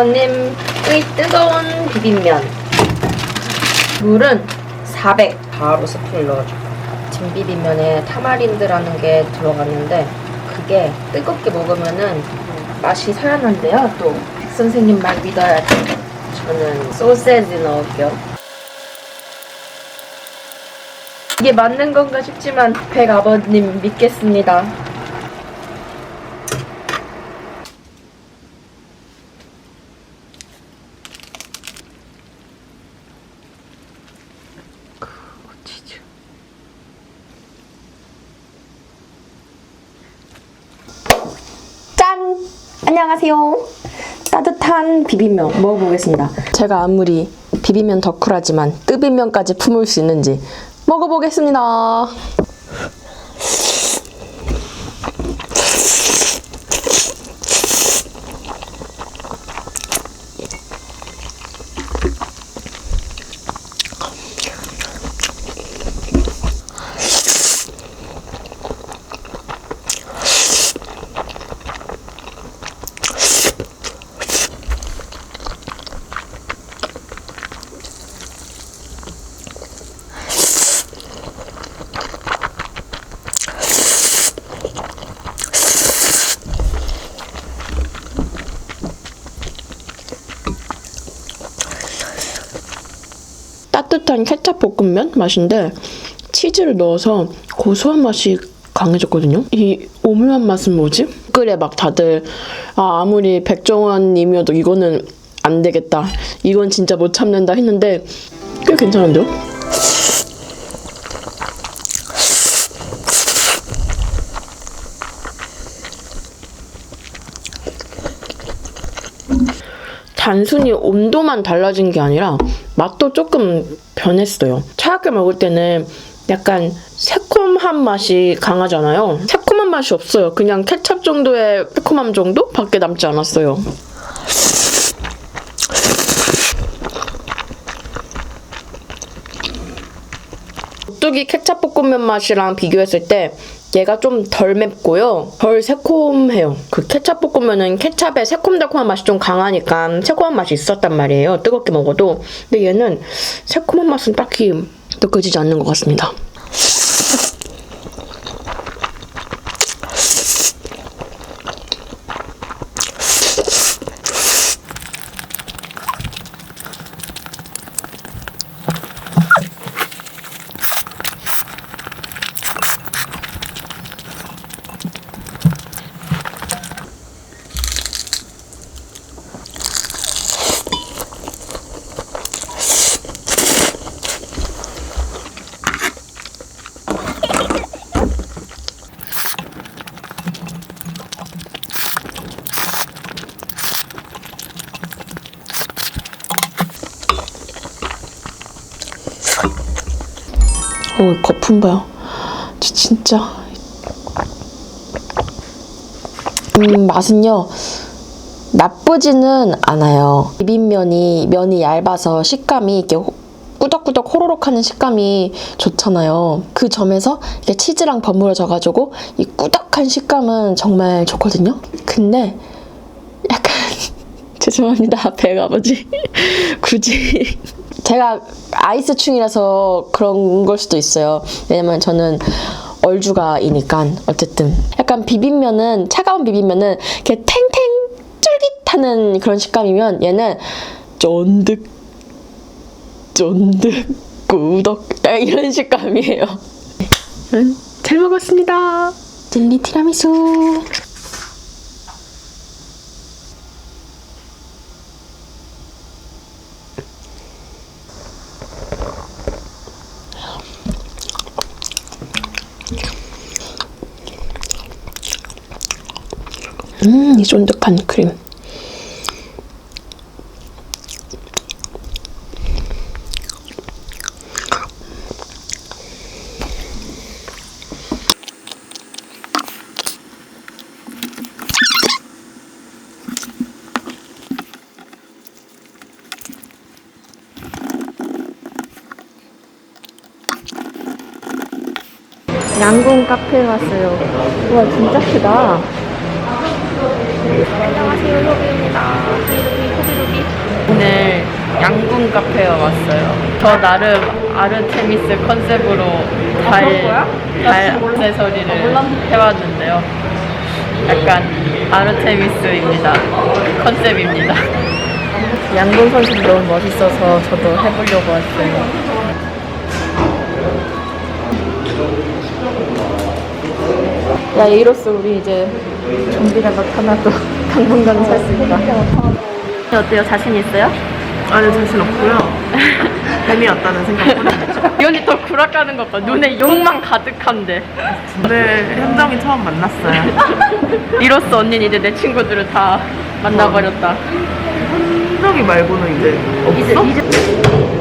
백종원님의 뜨거운 비빔면. 물은 400 바로 스푼 넣어줘. 진비빔면에 타마린드라는 게 들어갔는데 그게 뜨겁게 먹으면은 맛이 살아난대요 또. 백 선생님 말 믿어야 돼 저는 소세지 넣을게요. 이게 맞는 건가 싶지만 백 아버님 믿겠습니다 치즈. 짠! 안녕하세요. 따뜻한 비빔면 먹어보겠습니다. 제가 아무리 비빔면 덕후라지만 뜨비면까지 품을 수 있는지 먹어보겠습니다. 따뜻한 케찹 볶음면 맛인데 치즈를 넣어서 고소한 맛이 강해졌거든요. 이 오묘한 맛은 뭐지? 그래 막 다들 아 아무리 백종원님이어도 이거는 안 되겠다. 이건 진짜 못 참는다 했는데 꽤 괜찮은데요? 단순히 온도만 달라진 게 아니라 맛도 조금 변했어요. 차갑게 먹을 때는 약간 새콤한 맛이 강하잖아요. 새콤한 맛이 없어요. 그냥 케찹 정도의 새콤함 정도? 밖에 남지 않았어요. 오뚜기 케찹 볶음면 맛이랑 비교했을 때 얘가 좀 덜 맵고요. 덜 새콤해요. 그 케찹 볶음면은 케찹의 새콤달콤한 맛이 좀 강하니까 새콤한 맛이 있었단 말이에요. 뜨겁게 먹어도. 근데 얘는 새콤한 맛은 딱히 느껴지지 않는 것 같습니다. 어, 거품 봐요. 저 진짜. 음, 맛은요. 나쁘지는 않아요. 비빔면이 면이 얇아서 식감이 이렇게 호- 꾸덕꾸덕 호로록 하는 식감이 좋잖아요. 그 점에서 이렇게 치즈랑 버무려져가지고 이 꾸덕한 식감은 정말 좋거든요. 근데 약간 죄송합니다, 백 아버지. 굳이 제가 아이스충이라서 그런 걸 수도 있어요. 왜냐면 저는 얼주가이니까 어쨌든 약간 비빔면은 차가운 비빔면은 이렇게 탱탱 쫄깃하는 그런 식감이면 얘는 쫀득 쫀득 꾸덕 이런 식감이에요. 음, 잘 먹었습니다. 젤리 티라미수. 쫀득한 크림. 양궁 카페에 왔어요. 와 진짜 크다. 안녕하세요, 효비입니다. 오늘 양궁 카페에 왔어요. 저 나름 아르테미스 컨셉으로 달, 달 액세서리를 해왔는데요. 약간 아르테미스입니다. 컨셉입니다. 양궁 선수도 너무 멋있어서 저도 해보려고 왔어요. 야, 이로써 우리 이제 좀비가 나타나도 당분간은 살 수 있다. 어때요? 자신 있어요? 아니 자신 없고요. 재미없다는 생각뿐입니다. 이 언니 더 구락하는 것 봐. 눈에 욕만 가득한데. 오늘 현정이 처음 만났어요. 이로써 언니는 이제 내 친구들을 다 만나버렸다. 현정이 말고는 이제 없어? 너무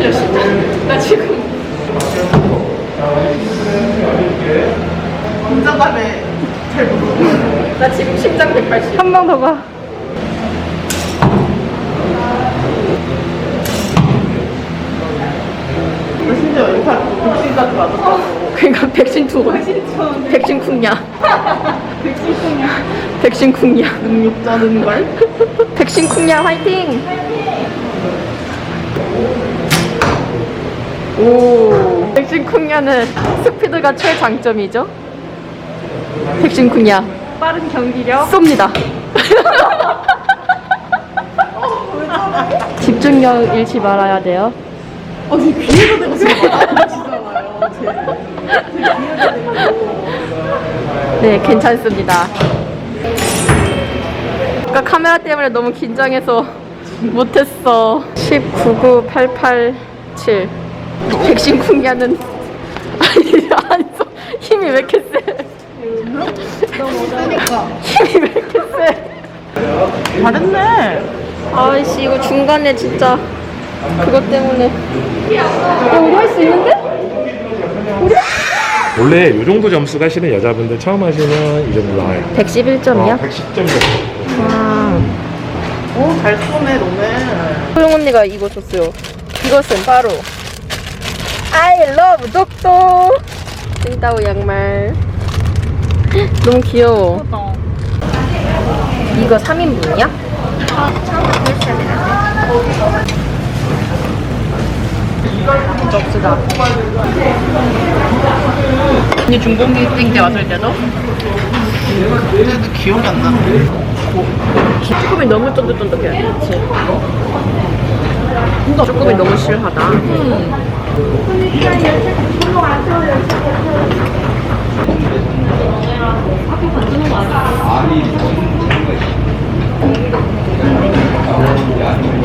떨려, 진짜. 나 지금. 긴장감에 잘 모르고. 나 지금 심장 180. 한 번 더 가. 너 심지어 여기서 복싱까지 맞았다고. 그러니까 백신 투. 백신 쿵냐. 백신 쿵냐. 백신 쿵냐. 능욕자는 걸? 백신 쿵냐 화이팅! 오. 백신 쿵냐는 스피드가 최장점이죠. 백신 쿵냐. 빠른 경기력. 쏩니다. 집중력 잃지 말아야 돼요. 아니 귀에서 대고 지금. 제, 제 귀에서 대고. 네, 괜찮습니다. 아까 카메라 때문에 너무 긴장해서 못했어. 199887. 백신 쿵냐는 아니, 아니, 힘이 왜 이렇게 세? 힘이 왜 이렇게 세? 잘했네. 아이씨, 이거 중간에 진짜 그것 때문에. 야, 우리 할 수 있는데? 원래 이 정도 점수가 실은 여자분들 처음 하시면 이 정도 나와요. 111점이야? 어, 110점 정도. 와. 오, 잘 쏘네, 너네. 소영 언니가 이거 줬어요. 이것은 바로 I love 독도 찐따오 양말. 너무 귀여워. 이거 3인분이야? 없으다. 언니 중공기생 때 왔을 때도 그래도 기억이 안 나네. 조금이 너무 쫀득쫀득해. 그치? 조금이 너무 실하다.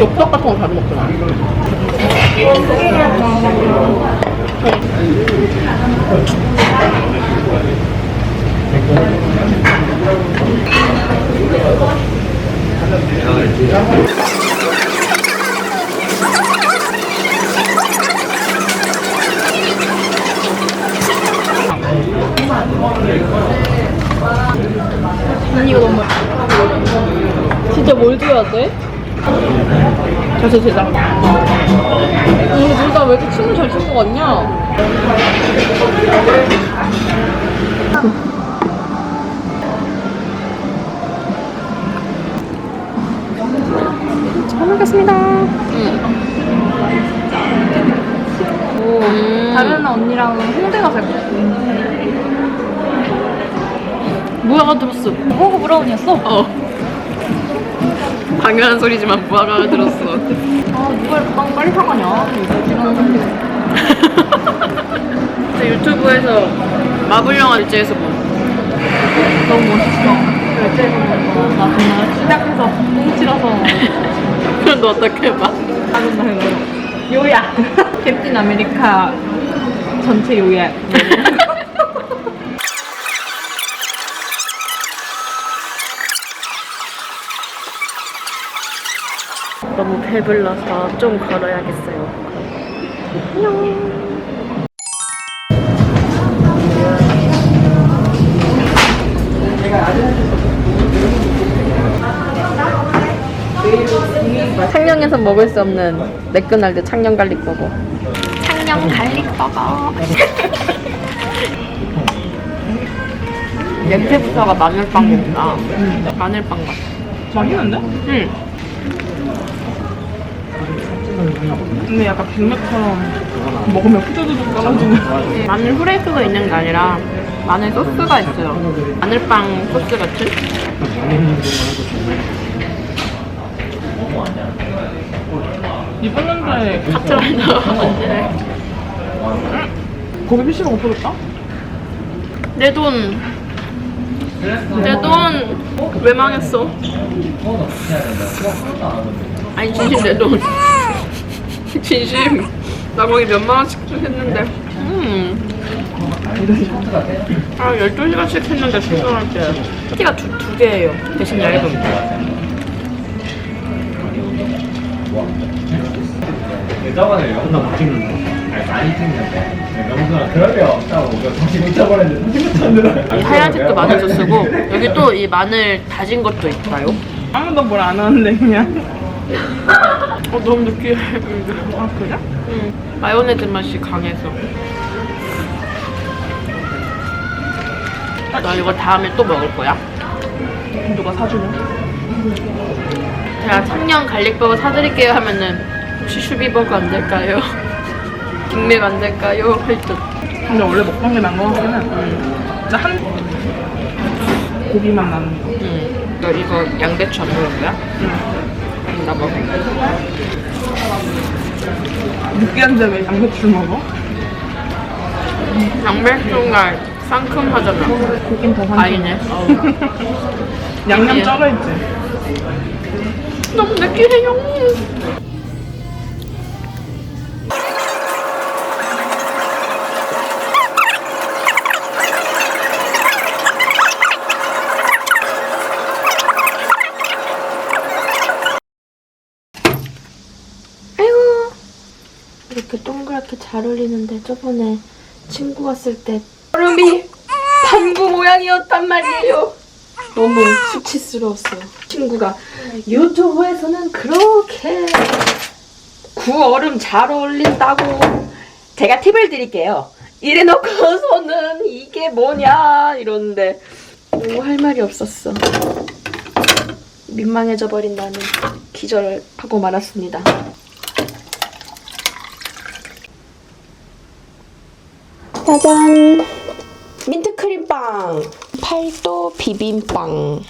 엽떡 같은 거 자주 먹잖아. 아 진짜 뭘 줘야 돼? 그래서 제가 우리 둘다 왜 이렇게 춤을 잘춘거 같냐? 잘 먹겠습니다. 오, 다른 언니랑 홍대 가서 할 거야. 무화과 들었어. 호구 브라운이었어? 어. 당연한 소리지만 무화과가 들었어. 아, 누가 이렇게 빵 빨리 사가냐? 저 유튜브에서 마블 영화 일제에서 본. 너무 멋있어. 결제해서 거. 나 정말 시작해서 꽁치라서 그럼 너 어떻게 봐? 하는 날 요약. 캡틴 아메리카 전체 요약. 너무 배불러서 좀 걸어야겠어요. 창녕에서 먹을 수 없는 맥도날드 창녕 갈릭버거. 창녕 갈릭버거. 냄새부터가 마늘빵이구나. 마늘빵 같아. 맛있는데? 응. 근데 약간 빅맥처럼 먹으면 후두두둑 떨어지는. 마늘 후레이크가 있는 게 아니라 마늘 소스가 있어요. 마늘빵 소스 같은? 이번 연도에 카트라이더 거기 PC가 못 풀었다? 내 돈. 내 돈. 왜 망했어? 아니 진심 내 돈. 진심. 나 거기 몇만 원씩 했는데. 음. 아 12시간씩 했는데 출근할 때. 티가 두, 두 개예요. 대신 얇음. 저번에 영상 못 찍는다. 아니, 많이 찍는데. 영상 그럴 리 없다고. 다시 못 잡아냈는데 다시 못 잡는다. 이 하얀색도 마늘 소스고 여기 또 이 마늘 다진 것도 있어요. 아무도 뭘 안 하는데 그냥. 어 너무 느끼해. 아 그래? 응. 마요네즈 맛이 강해서. 나 이거 다음에 또 먹을 거야. 누가 사주냐? 제가 청년 갈릭버거 사드릴게요 하면은 혹시 슈비버거 안 될까요? 빅맥 안 될까요? 할 듯. 근데 원래 먹던 게난거 같긴 해. 진짜 한 고기만 나는 거. 응. 너 이거 양배추 안 먹을 거야? 응. 나 먹어. 느끼한데 왜 양배추를 먹어? 양배추가 상큼하잖아. 고긴 더. 아니네. 양념 예. 쩔어 있지. 너무 느끼해요. 이렇게 잘 어울리는데 저번에 친구 왔을 때 얼음이 반구 모양이었단 말이에요. 너무 수치스러웠어요. 친구가 유튜브에서는 그렇게 구얼음 잘 어울린다고 제가 팁을 드릴게요. 이래 놓고서는 이게 뭐냐 이러는데 뭐 할 말이 없었어. 민망해져 버린 나는 기절하고 말았습니다. 짜잔! 민트크림빵! 팔도 비빔빵.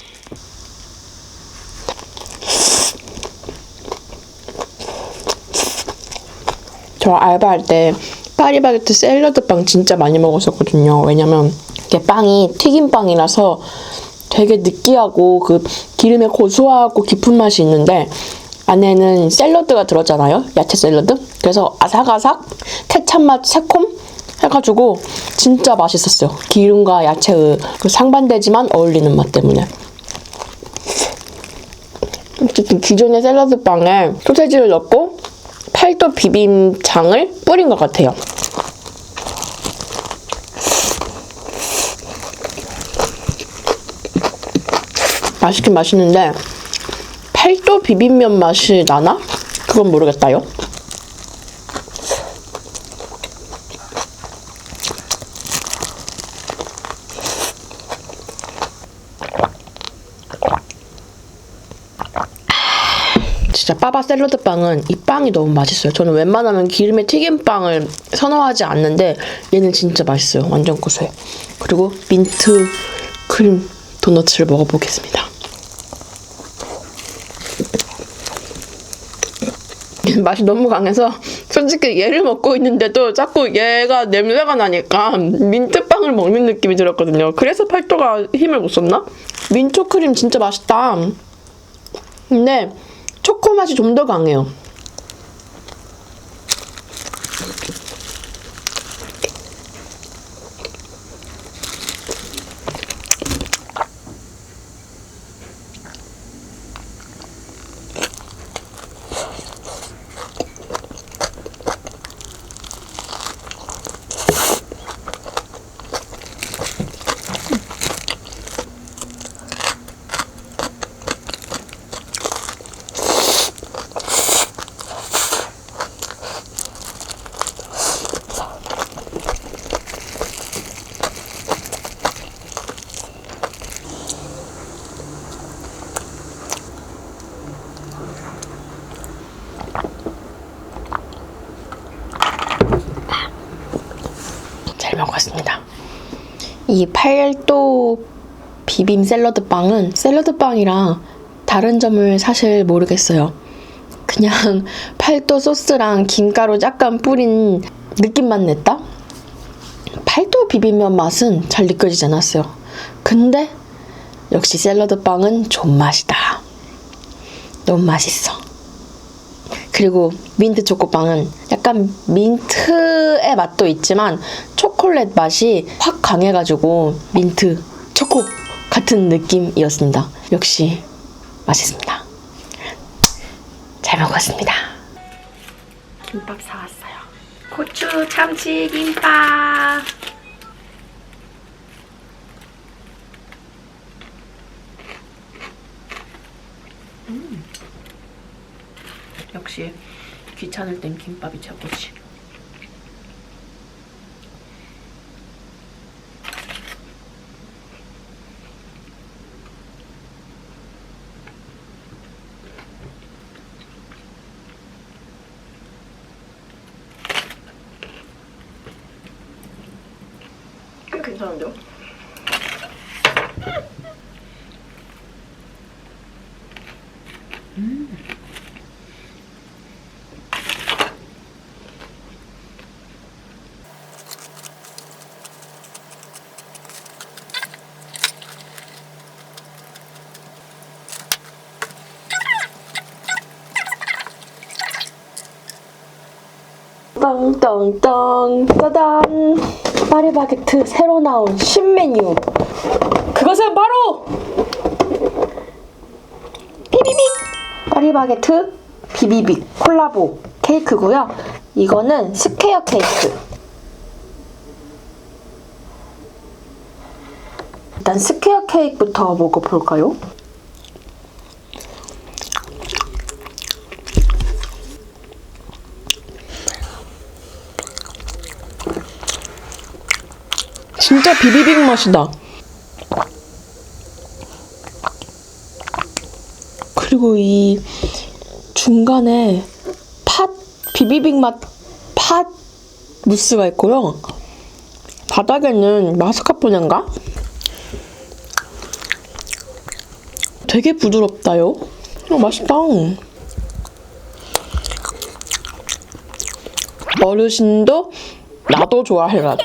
저 알바할 때 파리바게트 샐러드빵 진짜 많이 먹었었거든요. 왜냐면 이게 빵이 튀김빵이라서 되게 느끼하고 그 기름에 고소하고 깊은 맛이 있는데 안에는 샐러드가 들었잖아요. 야채 샐러드. 그래서 아삭아삭 케찹 맛 새콤 해가지고 진짜 맛있었어요. 기름과 야채의 그 상반되지만 어울리는 맛 때문에. 어쨌든 기존의 샐러드 빵에 소세지를 넣고 팔도 비빔장을 뿌린 것 같아요. 맛있긴 맛있는데 팔도 비빔면 맛이 나나? 그건 모르겠다요. 진짜 빠바 샐러드 빵은 이 빵이 너무 맛있어요. 저는 웬만하면 기름에 튀긴 빵을 선호하지 않는데 얘는 진짜 맛있어요. 완전 고소해. 그리고 민트 크림 도너츠를 먹어보겠습니다. 맛이 너무 강해서 솔직히 얘를 먹고 있는데도 자꾸 얘가 냄새가 나니까 민트빵을 먹는 느낌이 들었거든요. 그래서 팔도가 힘을 못 썼나? 민초 크림 진짜 맛있다. 근데 초코 맛이 좀 더 강해요. 잘 먹었습니다. 이 팔도 비빔 샐러드 빵은 샐러드 빵이랑 다른 점을 사실 모르겠어요. 그냥 팔도 소스랑 김가루 약간 뿌린 느낌만 냈다? 팔도 비빔면 맛은 잘 느껴지지 않았어요. 근데 역시 샐러드 빵은 존맛이다. 너무 맛있어. 그리고 민트 초코빵은 약간 민트의 맛도 있지만 초 콜릿 맛이 확 강해가지고 민트 초코 같은 느낌이었습니다. 역시 맛있습니다. 잘 먹었습니다. 김밥 사왔어요. 고추 참치 김밥. 역시 귀찮을 땐 김밥이 최고지. 괜찮은데요? 떵떵떵 짜잔 파리바게트 새로 나온 신메뉴. 그것은 바로 비비빅 파리바게트 비비빅 콜라보 케이크고요. 이거는 스퀘어 케이크. 일단 스퀘어 케이크부터 먹어볼까요? 진짜 비비빅 맛이다. 그리고 이 중간에 팥 비비빅 맛 팥 무스가 있고요. 바닥에는 마스카포네인가? 되게 부드럽다요. 어, 맛있다. 어르신도 나도 좋아할 맛.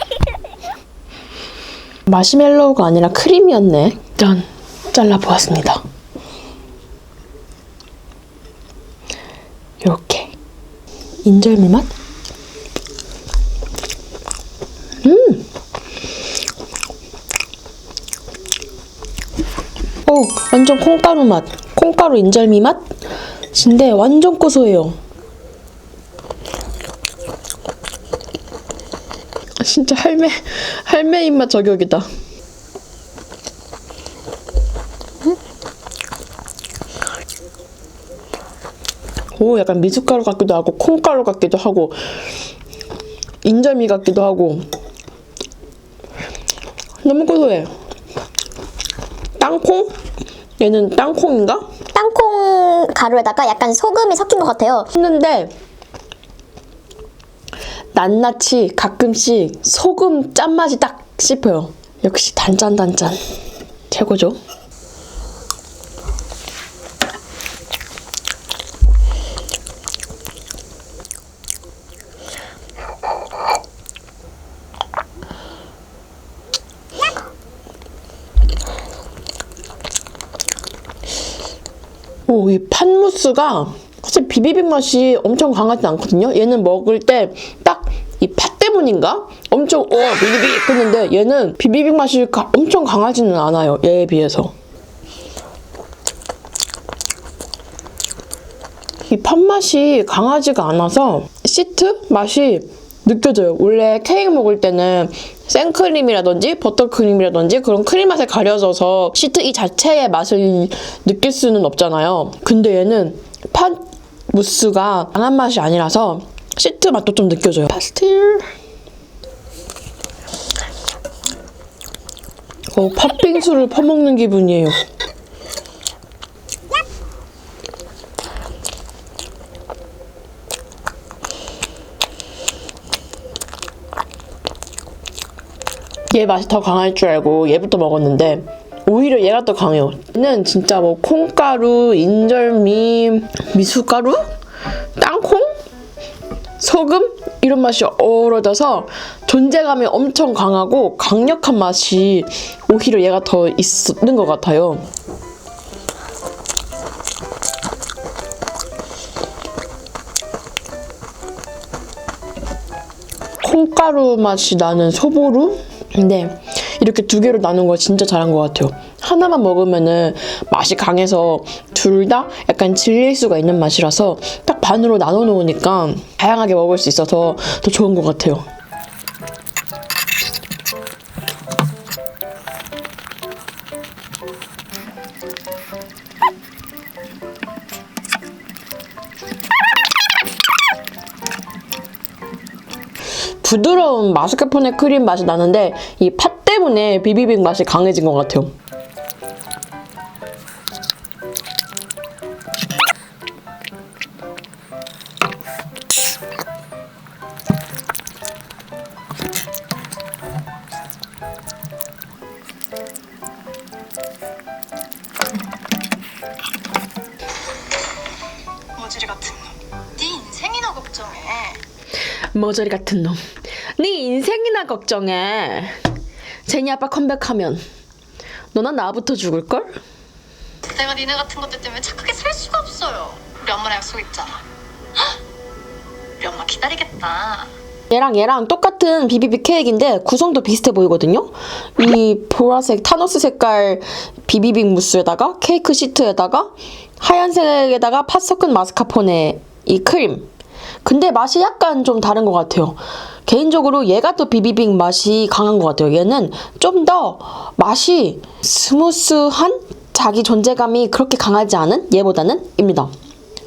마시멜로우가 아니라 크림이었네. 짠. 잘라보았습니다. 이렇게. 인절미 맛? 음! 오, 완전 콩가루 맛. 콩가루 인절미 맛? 진데 완전 고소해요. 진짜 할매 할매 입맛 저격이다. 오, 약간 미숫가루 같기도 하고 콩가루 같기도 하고 인절미 같기도 하고 너무 고소해. 땅콩? 얘는 땅콩인가? 땅콩 가루에다가 약간 소금이 섞인 것 같아요. 했는데 낱낱이 가끔씩 소금 짠맛이 딱 씹혀요. 역시 단짠 단짠 최고죠. 오, 이 팥무스가 사실 비비빅 맛이 엄청 강하지 않거든요. 얘는 먹을 때 딱 때문인가? 엄청 오 비비빅 했는데 얘는 비비빅 맛이 가- 엄청 강하지는 않아요. 얘에 비해서. 이 팥맛이 강하지가 않아서 시트 맛이 느껴져요. 원래 케이크 먹을 때는 생크림이라든지 버터크림이라든지 그런 크림 맛에 가려져서 시트 이 자체의 맛을 느낄 수는 없잖아요. 근데 얘는 팥 무스가 강한 맛이 아니라서 시트 맛도 좀 느껴져요. 파스틸. 어, 팥빙수를 퍼먹는 기분이에요. 얘 맛이 더 강할 줄 알고 얘부터 먹었는데 오히려 얘가 더 강해요. 얘는 진짜 뭐 콩가루, 인절미, 미숫가루, 소금 이런 맛이 어우러져서 존재감이 엄청 강하고 강력한 맛이 오히려 얘가 더 있는 것 같아요. 콩가루 맛이 나는 소보루? 근데 이렇게 두 개로 나눈 거 진짜 잘한 것 같아요. 하나만 먹으면은 맛이 강해서 둘 다 약간 질릴 수가 있는 맛이라서 딱 반으로 나눠 놓으니까 다양하게 먹을 수 있어서 더 좋은 것 같아요. 부드러운 마스카포네 크림 맛이 나는데 이 팥 때문에 비비빅 맛이 강해진 것 같아요. 머저리 같은 놈. 네 인생이나 걱정해. 제니 아빠 컴백하면 너나 나부터 죽을걸? 내가 니네 같은 것들 때문에 착하게 살 수가 없어요. 우리 엄마랑 약속 있잖아. 헉! 우리 엄마 기다리겠다. 얘랑 얘랑 똑같은 비비빅 케이크인데 구성도 비슷해 보이거든요. 이 보라색 타노스 색깔 비비빅 무스에다가 케이크 시트에다가 하얀색에다가 팥 섞은 마스카포네 이 크림. 근데 맛이 약간 좀 다른 것 같아요. 개인적으로 얘가 또 비비빅 맛이 강한 것 같아요. 얘는 좀 더 맛이 스무스한 자기 존재감이 그렇게 강하지 않은 얘보다는 입니다.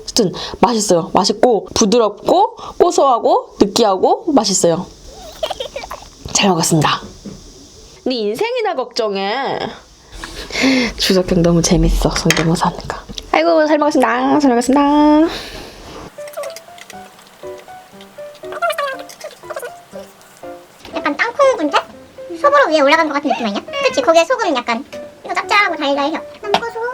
어쨌든 맛있어요. 맛있고 부드럽고 고소하고 느끼하고 맛있어요. 잘 먹었습니다. 네 인생이나 걱정해. 주석경 너무 재밌어. 성대모사 하는 거. 아이고 잘 먹었습니다. 잘 먹었습니다. 위에 올라간 것 같은 느낌 아니야? 그치? 거기에 소금 약간 이거 짭짤하고 달달해요. 난 무거워.